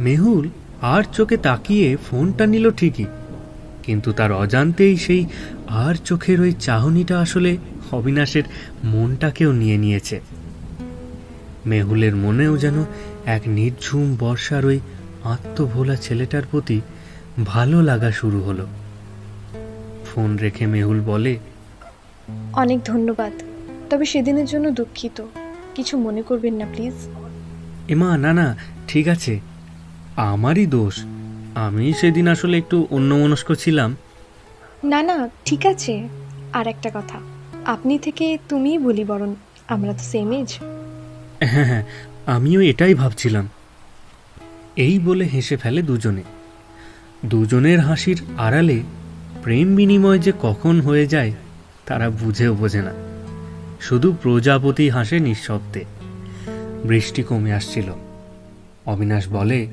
মেহুল আর চোখে তাকিয়ে ফোনটা নিল ঠিকই কিন্তু তার অজান্তেই সেই আর চোখের ওই চাহনিটা আসলে অবিনাশের মনটাকেও নিয়ে নিয়েছে। মেহুলের মনেও যেন এক নির্ঝুম বর্ষার ওই আত্মভোলা ছেলেটার প্রতি ভালো লাগা শুরু হলো। ফোন রেখে মেহুল বলে অনেক ধন্যবাদ তবে সেদিনের জন্য দুঃখিত কিছু মনে করবেন না প্লিজ। এমা না না ঠিক আছে। আমারই দোষ। আমি সেদিন আসলে একটু অন্যমনস্ক ছিলাম। না না ঠিক আছে। আর একটা কথা। আপনি থেকে তুমিই বলি বরণ আমরা তো সেম এজ হ্যাঁ হ্যাঁ আমিও এটাই ভাবছিলাম। এই বলে হেসে ফেলে দুজনে। দুজনের হাসির আড়ালে প্রেম বিনিময় যে কখন হয়ে যায় তারা বুঝেও বোঝে না। শুধু প্রজাপতি হাসে নিঃশব্দে। বৃষ্টি কমে আসছিল। অবিনাশ বলে